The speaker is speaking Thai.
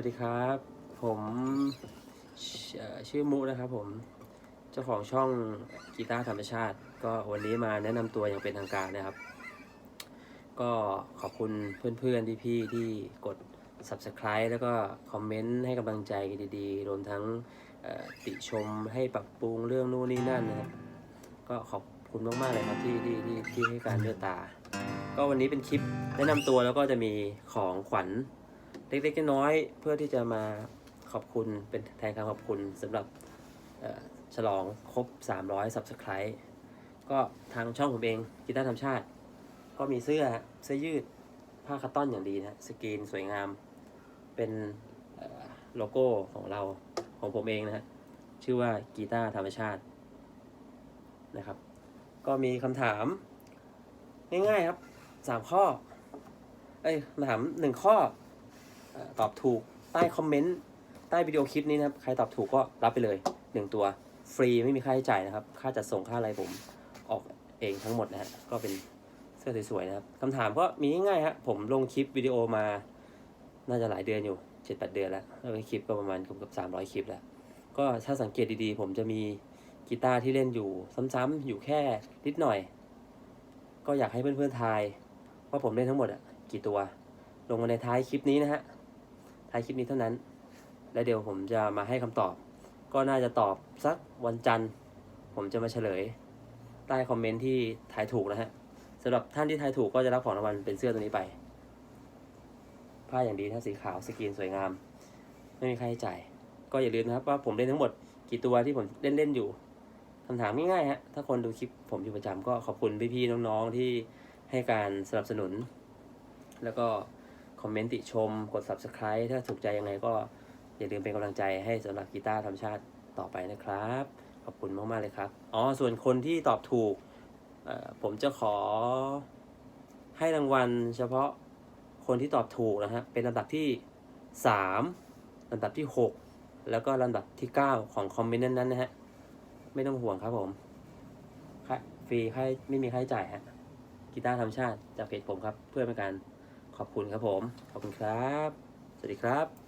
วัสดีครับ ผมชื่อมุนะครับผม เจ้าของช่องกีตาร์ธรรมชาติ ก็วันนี้มาแนะนำตัวอย่างเป็นทางการนะครับ ก็ขอบคุณเพื่อนๆพี่ๆที่กด subscribe แล้วก็คอมเมนต์ให้กำลังใจกันดีๆ รวมทั้งติชมให้ปรับปรุงเรื่องนู่นนี่นั่นนะครับก็ขอบคุณมากๆเลยครับที่ที่ที่ที่ให้การเมตตา ก็วันนี้เป็นคลิปแนะนำตัวแล้วก็จะมีของขวัญ เล็กๆน้อยๆเพื่อที่จะมาขอบคุณเป็นแทนคำขอบคุณสำหรับฉลองครบ 300 Subscribe ก็ทางช่องผมเองกีตาร์ธรรมชาติ ก็มีเสื้อเสื้อยืดผ้าคัตตอนอย่างดีนะสกรีนสวยงาม เป็นโลโก้ของเราของผมเองนะฮะชื่อว่ากีตาร์ธรรมชาตินะครับ ก็มีคำถาม ง่ายๆครับสามข้อ เอ้ยคำถามหนึ่งข้อ ตอบถูกใต้คอมเมนต์ใต้วิดีโอคลิปนี้นะครับ ใครตอบถูกก็รับไปเลยหนึ่งตัว ฟรีไม่มีค่าใช้จ่ายนะครับ ค่าจัดส่งค่าอะไรผมออกเองทั้งหมดนะฮะก็เป็นเสื้อสวยๆนะครับคำถามก็มีง่ายๆฮะผมลงคลิปวิดีโอมา น่าจะหลายเดือนอยู่เจ็ดแปดเดือนแล้วแล้วคลิปก็ประมาณเกือบสามร้อยคลิปแล้ว ก็ถ้าสังเกตดีๆ ผมจะมีกีตาร์ที่เล่นอยู่ซ้ำๆอยู่แค่นิดหน่อย ก็อยากให้เพื่อนๆทาย ว่าผมเล่นทั้งหมดอะกี่ตัว ลงมาในท้ายคลิปนี้นะฮะ ท้ายคลิปนี้เท่านั้น แล้วเดี๋ยวผมจะมาให้คำตอบ ก็น่าจะตอบสักวันจันทร์ ผมจะมาเฉลย ใต้คอมเมนต์ที่ทายถูกนะฮะสำหรับท่านที่ทายถูกก็จะรับของรางวัลเป็นเสื้อตัวนี้ไป ผ้าอย่างดีถ้าสีขาวสกรีนสวยงาม ไม่มีค่าใช้จ่าย ก็อย่าลืมนะครับว่าผมเล่นทั้งหมดกี่ตัวที่ผมเล่นเล่นอยู่คำถามง่ายๆฮะ ถ้าคนดูคลิปผมอยู่ประจำก็ขอบคุณพี่ๆน้องๆที่ให้การสนับสนุน แล้วก็ คอมเมนต์ติชม กด subscribe ถ้าถูกใจยังไงก็อย่าลืมเป็นกำลังใจให้สำหรับกีตาร์ธรรมชาติต่อไปนะครับ ขอบคุณมาก ๆ เลยครับ อ๋อ ส่วนคนที่ตอบถูก ผมจะขอให้รางวัลเฉพาะคนที่ตอบถูกนะฮะ เป็นลำดับที่ 3ลำดับที่ 6 แล้วก็ลำดับที่ 9 ของคอมเมนต์นั้นๆนะฮะ ไม่ต้องห่วงครับผมฟรีค่าไม่มีค่าใช้จ่ายฮะกีตาร์ธรรมชาติจากเพจผมครับ เพื่อเป็นการ ขอบคุณครับผม ขอบคุณครับ สวัสดีครับ